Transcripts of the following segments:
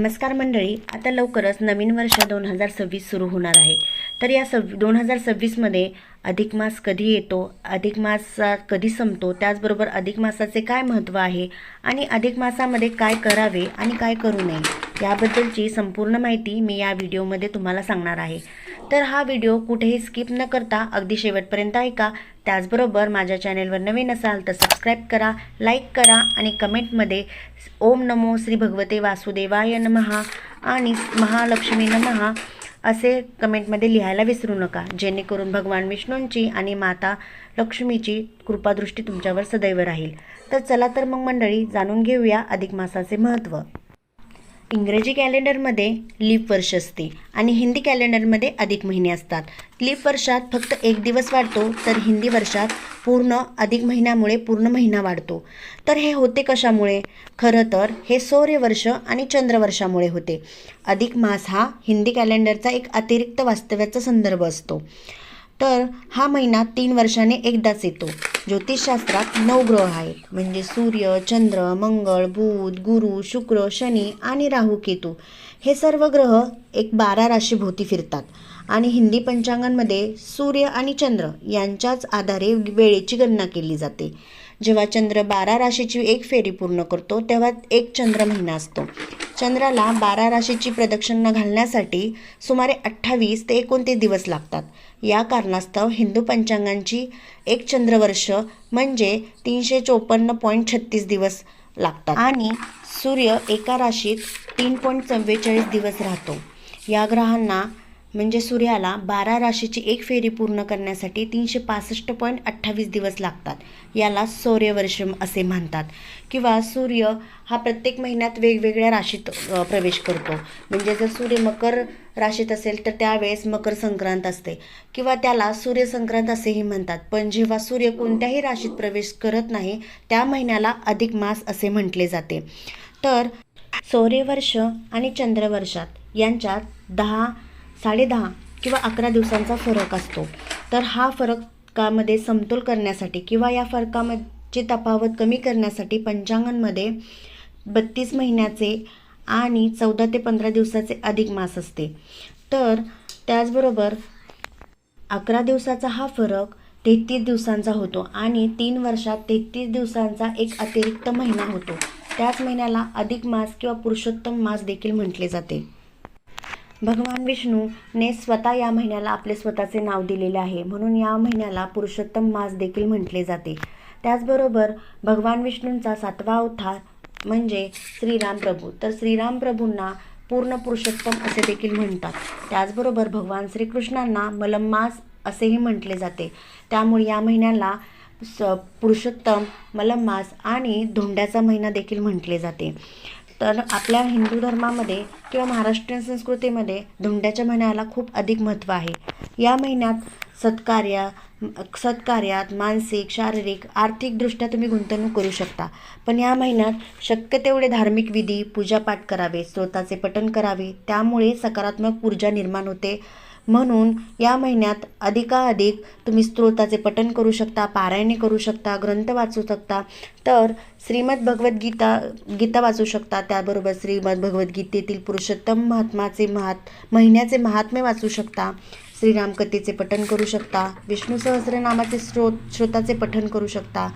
नमस्कार मंडळी आता लवकरच नवीन वर्ष दोन हजार सव्वीस सुरू होणार आहे. तर या सव् दोन हजार सव्वीसमध्ये अधिक मास कधी येतो अधिक मासा कधी संपतो त्याचबरोबर अधिक मासाचे काय महत्त्व आहे आणि अधिक मासामध्ये काय करावे आणि काय करू नये याबद्दलची संपूर्ण माहिती मी या व्हिडिओमध्ये तुम्हाला सांगणार आहे. तर हा व्हिडिओ कुठेही स्किप न करता अगदी शेवटपर्यंत ऐका. त्याचबरोबर माझ्या चॅनेलवर नवीन असाल तर सबस्क्राईब करा लाईक करा आणि कमेंटमध्ये ओम नमो श्री भगवते वासुदेवाय नमहा आणि महालक्ष्मी नमहा असे कमेंटमध्ये लिहायला विसरू नका. जेणेकरून भगवान विष्णूंची आणि माता लक्ष्मीची कृपादृष्टी तुमच्यावर सदैव राहील. तर चला तर मग मंडळी जाणून घेऊया अधिक मासाचे महत्त्व इंग्रजी कॅलेंडरमध्ये लीप वर्ष असते आणि हिंदी कॅलेंडरमध्ये अधिक महिने असतात. लीप वर्षात फक्त एक दिवस वाढतो तर हिंदी वर्षात पूर्ण अधिक महिन्यामुळे पूर्ण महिना वाढतो. तर हे होते कशामुळे? खरं तर हे सौर्यवर्ष आणि चंद्रवर्षामुळे होते. अधिक मास हा हिंदी कॅलेंडरचा एक अतिरिक्त वास्तव्याचा संदर्भ असतो. तर हा महिना तीन वर्षाने एकदाच येतो. ज्योतिषशास्त्रात नऊ ग्रह आहेत. म्हणजे सूर्य चंद्र मंगळ बुध गुरु शुक्र शनी आणि राहू केतू. हे सर्व ग्रह एक बारा राशीभोवती फिरतात. आणि हिंदी पंचांगांमध्ये सूर्य आणि चंद्र यांच्याच आधारे वेळेची गणना केली जाते. जेव्हा चंद्र बारा राशीची एक फेरी पूर्ण करतो तेव्हा एक चंद्र महिना असतो. चंद्राला बारा राशीची प्रदक्षिणा घालण्यासाठी सुमारे अठ्ठावीस ते एकोणतीस दिवस लागतात. या कारणास्तव हिंदू पंचांगांची एक चंद्रवर्ष म्हणजे तीनशे चोपन्न पॉईंट छत्तीस दिवस लागतात. आणि सूर्य एका राशीत तीन पॉईंट चव्वेचाळीस दिवस राहतो. या ग्रहांना म्हणजे सूर्याला बारा राशीची एक फेरी पूर्ण करण्यासाठी तीनशे पासष्ट पॉईंट अठ्ठावीस दिवस लागतात. याला सौर्यवर्ष असे म्हणतात. किंवा सूर्य हा प्रत्येक महिन्यात वेगवेगळ्या राशीत प्रवेश करतो. म्हणजे जर सूर्य मकर राशीत असेल तर त्यावेळेस मकर संक्रांत असते. किंवा त्याला सूर्यसंक्रांत असेही म्हणतात. पण जेव्हा सूर्य कोणत्याही राशीत प्रवेश करत नाही त्या महिन्याला अधिक मास असे म्हटले जाते. तर सौर्यवर्ष आणि चंद्रवर्षात यांच्यात दहा साडेदहा किंवा अकरा दिवसांचा फरक असतो. तर हा फरकामध्ये समतोल करण्यासाठी किंवा या फरकामध्ये तफावत कमी करण्यासाठी पंचांगांमध्ये बत्तीस महिन्याचे आणि चौदा ते पंधरा दिवसाचे अधिक मास असते. तर त्याचबरोबर अकरा दिवसाचा हा फरक तेहतीस दिवसांचा होतो आणि तीन वर्षात तेहतीस दिवसांचा एक अतिरिक्त महिना होतो. त्याच महिन्याला अधिक मास किंवा पुरुषोत्तम मास देखील म्हटले जाते. भगवान विष्णूने स्वतः या महिन्याला आपले स्वतःचे नाव दिलेले आहे. म्हणून या महिन्याला पुरुषोत्तम मास देखील म्हटले जाते. त्याचबरोबर भगवान विष्णूंचा सातवा अवतार म्हणजे श्रीराम प्रभू. तर श्रीराम प्रभूंना पूर्ण पुरुषोत्तम असे देखील म्हणतात. त्याचबरोबर भगवान श्रीकृष्णांना मलम्मास असेही म्हटले जाते. त्यामुळे या महिन्याला स पुरुषोत्तम मलम्मास आणि धोंड्याचा महिना देखील म्हटले जाते. तर आपल्या हिंदू धर्मामध्ये किंवा महाराष्ट्रीयन संस्कृतीमध्ये धोंड्याच्या महिन्याला खूप अधिक महत्त्व आहे. या महिन्यात सत्कार्य सत्कार्यात मानसिक शारीरिक आर्थिकदृष्ट्या तुम्ही गुंतवणूक करू शकता. पण या महिन्यात शक्य तेवढे धार्मिक विधी पूजापाठ करावे स्तोताचे पठण करावे त्यामुळे सकारात्मक ऊर्जा निर्माण होते. म्हणून या महिन्यात अधिकाधिक तुम्ही स्तोताचे पठण करू शकता पारायणे करू शकता ग्रंथ वाचू शकता. तर श्रीमद भगवद्गीता गीता वाचू शकता. त्याबरोबर श्रीमद भगवद्गीतेतील पुरुषोत्तम महात्माचे महात महिन्याचे महात्म्य वाचू शकता. श्रीराम कथेचे पठण करू शकता. विष्णू सहस्रनामाचे स्रोत श्रोताचे पठण करू शकता.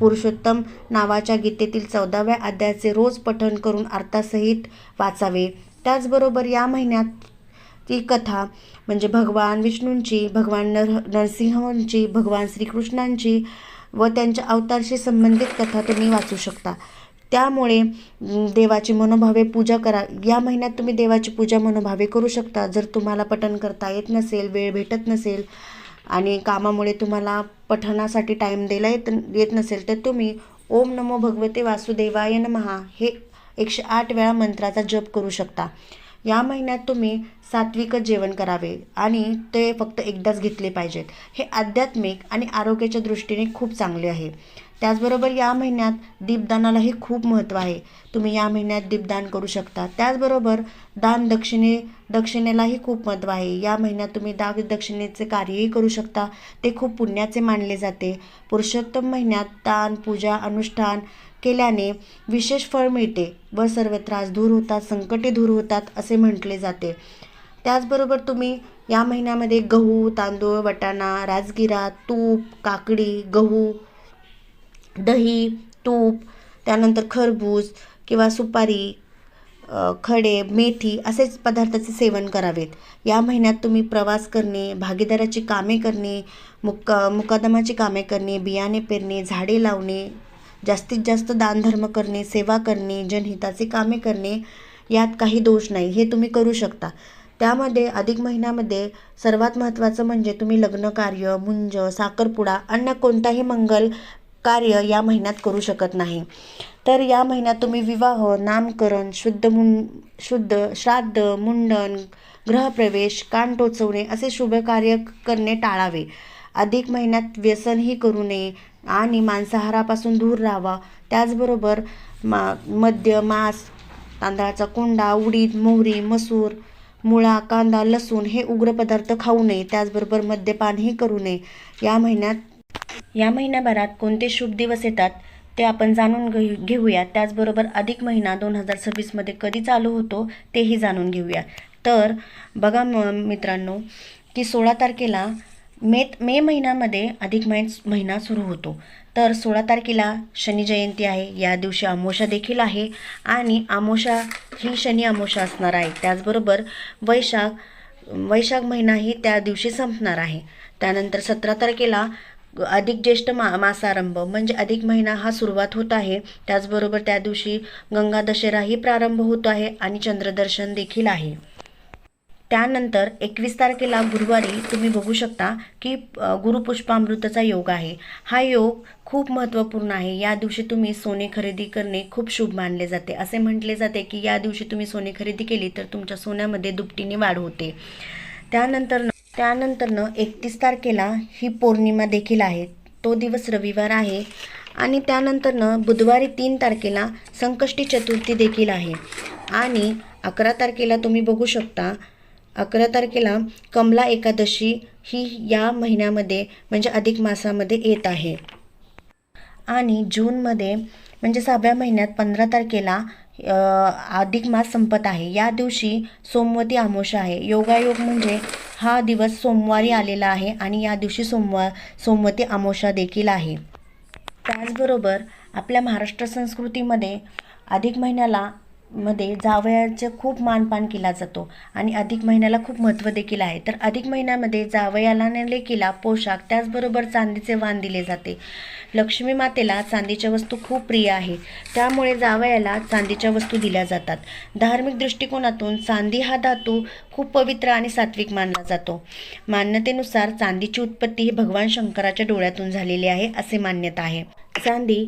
पुरुषोत्तम नावाच्या गीतेतील चौदाव्या अध्यायाचे रोज पठण करून अर्थासहित वाचावे. त्याचबरोबर या महिन्यात ती कथा म्हणजे भगवान विष्णूंची भगवान नर नरसिंहांची भगवान श्रीकृष्णांची व त्यांच्या अवतारशी संबंधित कथा तुम्ही वाचू शकता. त्यामुळे देवाची मनोभावे पूजा करा. या महिन्यात तुम्ही देवाची पूजा मनोभावे करू शकता. जर तुम्हाला पठण करता येत नसेल वेळ भेटत नसेल आणि कामामुळे तुम्हाला पठणासाठी टाईम द्यायला येत येत नसेल तर तुम्ही ओम नमो भगवते वासुदेवाय नमहा हे एकशे आठ वेळा मंत्राचा जप करू शकता. या महिन्यात तुम्ही सात्विकच जेवण करावे आणि ते फक्त एकदाच घेतले पाहिजेत. हे आध्यात्मिक आणि आरोग्याच्या दृष्टीने खूप चांगले आहे. त्याचबरोबर या महिन्यात दीपदानालाही खूप महत्त्व आहे. तुम्ही या महिन्यात दीपदान करू शकता. त्याचबरोबर दान दक्षिणे दक्षिणेलाही खूप महत्त्व आहे. या महिन्यात तुम्ही दाग दक्षिणेचे कार्यही करू शकता. ते खूप पुण्याचे मानले जाते. पुरुषोत्तम महिन्यात दान पूजा अनुष्ठान केल्याने विशेष फळ मिळते व सर्व त्रास दूर होतात संकटे दूर होतात असे म्हटले जाते. त्याचबरोबर तुम्ही या महिन्यामध्ये गहू तांदूळ वटाणा राजगिरा तूप काकडी गहू दही तूप त्यानंतर खरबूज किंवा सुपारी खडे मेथी असेच पदार्थाचे सेवन करावेत. या महिन्यात तुम्ही प्रवास करणे भागीदाराची कामे करणे मुक्का मुकादमाची कामे करणे बियाणे पेरणे झाडे लावणे जास्तीत जास्त दानधर्म करणे सेवा करणे जनहिताचे कामे करणे यात काही दोष नाही. हे तुम्ही करू शकता. त्यामध्ये अधिक महिन्यामध्ये सर्वात महत्त्वाचं म्हणजे तुम्ही लग्नकार्य मुंज साखरपुडा अन्य कोणताही मंगल कार्य या महिन्यात करू शकत नाही. तर या महिन्यात तुम्ही विवाह नामकरण शुद्ध मुं शुद्ध श्राद्ध मुंडन ग्रहप्रवेश कान टोचवणे असे शुभ कार्य करणे टाळावे. अधिक महिन्यात व्यसनही करू नये आणि मांसाहारापासून दूर राहावा. त्याचबरोबर मा मद्य मांस तांदळाचा कोंडा उडीद मोहरी मसूर मुळा कांदा लसूण हे उग्र पदार्थ खाऊ नये त्याचबरोबर मद्यपानही करू नये. या महिन्यात या महिन्याभरात कोणते शुभ दिवस येतात ते आपण जाणून घे घेऊया. त्याचबरोबर अधिक महिना दोन हजार सव्वीसमध्ये कधी चालू होतो तेही जाणून घेऊया. तर बघा म मित्रांनो की सोळा तारखेला मे मे महिन्यामध्ये अधिक मै महिना सुरू होतो. तर सोळा तारखेला शनी जयंती आहे. या दिवशी अमावस्या देखील आहे आणि अमावस्या ही शनी अमावस्या असणार आहे. त्याचबरोबर वैशाख वैशाख महिनाही त्या दिवशी संपणार आहे. त्यानंतर सतरा तारखेला अधिक ज्येष्ठ मा मासारंभ म्हणजे अधिक महिना हा सुरुवात होत आहे. त्याचबरोबर त्या दिवशी गंगा दशेराही प्रारंभ होतो आहे आणि चंद्रदर्शन देखील आहे. त्यानंतर एकवीस तारखेला गुरुवारी तुम्ही बघू शकता की गुरुपुष्पामृतचा गुरुपुष्पामृताचा योग आहे. हा योग खूप महत्त्वपूर्ण आहे. या दिवशी तुम्ही सोने खरेदी करणे खूप शुभ मानले जाते. असे म्हटले जाते की या दिवशी तुम्ही सोने खरेदी केली तर तुमच्या सोन्यामध्ये दुपटीने वाढ होते. त्यानंतर त्यानंतरनं एकतीस तारखेला ही पौर्णिमा देखील आहे. तो दिवस रविवार आहे आणि त्यानंतरनं बुधवारी तीन तारखेला संकष्टी चतुर्थी देखील आहे. आणि अकरा तारखेला तुम्ही बघू शकता अकरा तारखेला कमला एकादशी ही या महिन्यामध्ये म्हणजे अधिक मासामध्ये येत आहे. आणि जूनमध्ये म्हणजे सहाव्या महिन्यात पंधरा तारखेला अधिक मास संपत आहे. या दिवशी सोमवती अमावस्या आहे. योगायोग म्हणजे हा दिवस सोमवारी आलेला आहे आणि या दिवशी सोमवार सोमवती अमावस्या देखील आहे. त्याचबरोबर आपल्या महाराष्ट्र संस्कृतीमध्ये अधिक महिन्याला मध्ये जावयाचं खूप मानपान केला जातो आणि अधिक महिन्याला खूप महत्त्व देखील आहे. तर अधिक महिन्यामध्ये जावयाला लेकीला पोशाख त्याचबरोबर चांदीचे वाण दिले जाते. लक्ष्मी मातेला चांदीच्या वस्तू खूप प्रिय आहे. त्यामुळे जावयाला चांदीच्या वस्तू दिल्या जातात. धार्मिक दृष्टिकोनातून चांदी हा धातू खूप पवित्र आणि सात्विक मानला जातो. मान्यतेनुसार चांदीची उत्पत्ती ही भगवान शंकराच्या डोळ्यातून झालेली आहे असे मान्यता आहे. चांदी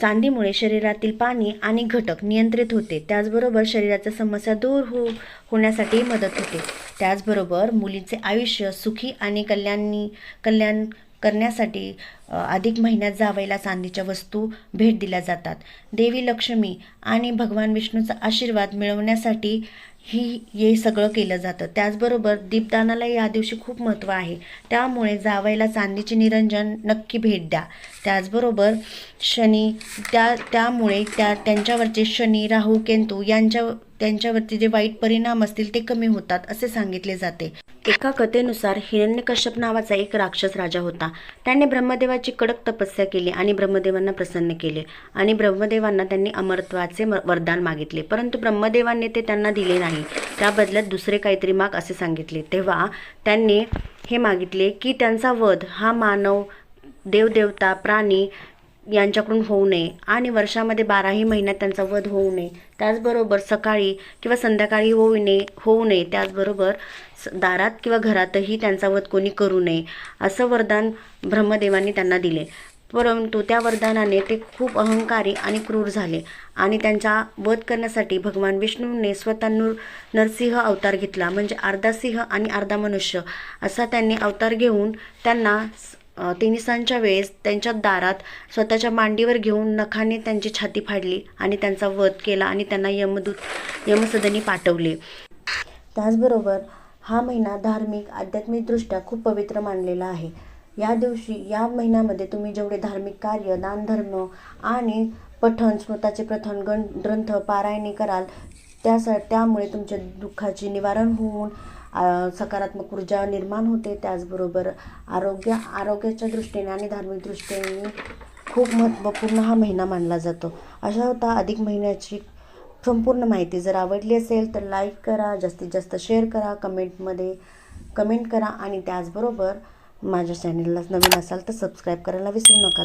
चांदीमुळे शरीरातील पाणी आणि घटक नियंत्रित होते. त्याचबरोबर शरीराच्या समस्या दूर हो होण्यासाठी मदत होते. त्याचबरोबर मुलीचे आयुष्य सुखी आणि कल्याणी कल्याण करण्यासाठी अधिक महिन्यात जावयाला चांदीच्या वस्तू भेट दिल्या जातात. देवी लक्ष्मी आणि भगवान विष्णूचा आशीर्वाद मिळवण्यासाठी ही हे सगळं केलं जातं. त्याचबरोबर दीपदानाला या दिवशी खूप महत्त्व आहे. त्यामुळे जावयाला चांदीचे निरंजन नक्की भेट द्या. त्याचबरोबर शनी त्या त्यामुळे त्या त्यांच्यावरचे शनी राहू केंतू यांच्या त्यांच्यावरती जे वाईट परिणाम असतील ते कमी होतात असे सांगितले जाते. एका कथेनुसार हिरण्यकश्यप नावाचा एक राक्षस राजा होता. त्याने ब्रह्मदेवाची कडक तपस्या केली आणि ब्रह्मदेवांना प्रसन्न केले आणि ब्रह्मदेवांना त्यांनी अमरत्वाचे वरदान मागितले. परंतु ब्रह्मदेवांनी ते त्यांना दिले नाही. त्या बदल्यात दुसरे काहीतरी माग असे सांगितले. तेव्हा त्यांनी हे मागितले की त्यांचा वध हा मानव देवदेवता प्राणी यांच्याकडून होऊ नये आणि वर्षामध्ये बाराही महिन्यात त्यांचा वध होऊ नये. त्याचबरोबर सकाळी किंवा संध्याकाळी होऊ नये होऊ नये. त्याचबरोबर स- दारात किंवा घरातही त्यांचा वध कोणी करू नये असं वरदान ब्रह्मदेवांनी त्यांना दिले. परंतु त्या वरदानाने ते खूप अहंकारी आणि क्रूर झाले आणि त्यांचा वध करण्यासाठी भगवान विष्णूने स्वतः नूर नरसिंह अवतार घेतला. म्हणजे अर्धा सिंह आणि अर्धा मनुष्य असा त्यांनी अवतार घेऊन त्यांना तिनिसांच्या वेळेस त्यांच्या दारात स्वतःच्या मांडीवर घेऊन नखाने त्यांची छाती फाडली आणि त्यांचा वध केला आणि त्यांना यमदूत यमसदनी पाठवले. त्याचबरोबर हा महिना धार्मिक आध्यात्मिकदृष्ट्या खूप पवित्र मानलेला आहे. या दिवशी या महिन्यामध्ये तुम्ही जेवढे धार्मिक कार्य दानधर्म आणि पठण स्मृताचे प्रथन गण ग्रंथ पारायणे कराल त्यासा त्यामुळे तुमच्या दुःखाचे निवारण होऊन सकारात्मक ऊर्जा निर्माण होते. त्याचबरोबर आरोग्य आरोग्याच्या दृष्टीने आणि धार्मिक दृष्टीने खूप महत्त्वपूर्ण हा महिना मानला जातो. अशा होता अधिक महिन्याची संपूर्ण माहिती. जर आवडली असेल तर लाईक करा जास्तीत जास्त शेअर करा कमेंटमध्ये कमेंट करा आणि त्याचबरोबर माझ्या चॅनलला नवीन असाल तर सबस्क्राईब करायला विसरू नका.